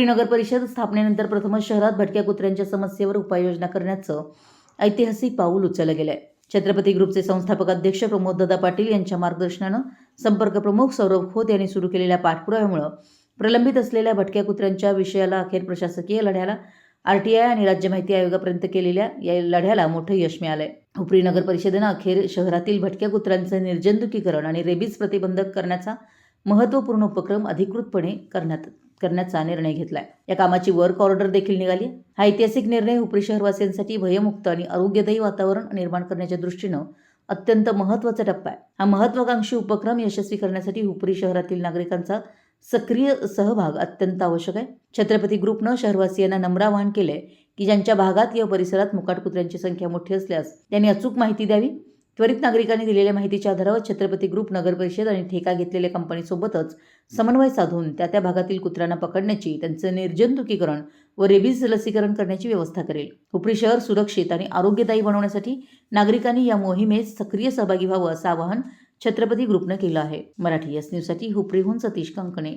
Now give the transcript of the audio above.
उपरी नगर परिषद स्थापनेनंतर प्रथमच शहरात भटक्या कुत्र्यांच्या समस्येवर उपाययोजना करण्याचं ऐतिहासिक पाऊल उचललं गेलं आहे छत्रपती ग्रुपचे संस्थापक अध्यक्ष प्रमोददादा पाटील यांच्या मार्गदर्शनानं संपर्क प्रमुख सौरभ खोत यांनी सुरू केलेल्या पाठपुराव्यामुळं प्रलंबित असलेल्या भटक्या कुत्र्यांच्या विषयाला अखेर प्रशासकीय लढ्याला आरटीआय आणि राज्य माहिती आयोगापर्यंत केलेल्या या लढ्याला मोठं यश मिळालंय. उपरी नगर परिषदेनं अखेर शहरातील भटक्या कुत्र्यांचं निर्जंतुकीकरण आणि रेबीज प्रतिबंधक करण्याचा महत्त्वपूर्ण उपक्रम अधिकृतपणे करण्यात करण्याचा निर्णय घेतलाय. या कामाची वर्क ऑर्डर देखील निघाली. हा ऐतिहासिक निर्णय उपरी शहरवासियांसाठी भयमुक्त आणि आरोग्यदायी वातावरण निर्माण करण्याच्या दृष्टीनं अत्यंत महत्त्वाचा टप्पा आहे. हा महत्त्वाकांक्षी उपक्रम यशस्वी करण्यासाठी उपरी शहरातील नागरिकांचा सक्रिय सहभाग अत्यंत आवश्यक आहे. छत्रपती ग्रुपनं शहरवासियांना नम्र आवाहन केलंय की ज्यांच्या भागात या परिसरात मुकाट कुत्र्यांची संख्या मोठी असल्यास त्यांनी अचूक माहिती द्यावी. त्वरित नागरिकांनी दिलेल्या माहितीच्या आधारावर छत्रपती ग्रुप नगर परिषद आणि ठेका घेतलेल्या कंपनीसोबतच समन्वय साधून त्या त्या भागातील कुत्र्यांना पकडण्याची त्यांचं निर्जंतुकीकरण व रेबीज लसीकरण करण्याची व्यवस्था करेल. उपरी शहर सुरक्षित आणि आरोग्यदायी बनवण्यासाठी नागरिकांनी या मोहिमेत सक्रिय सहभागी व्हावं असं आवाहन छत्रपती ग्रुपनं केलं आहे. मराठी एस न्यूजसाठी हुपरीहून सतीश कंकणे.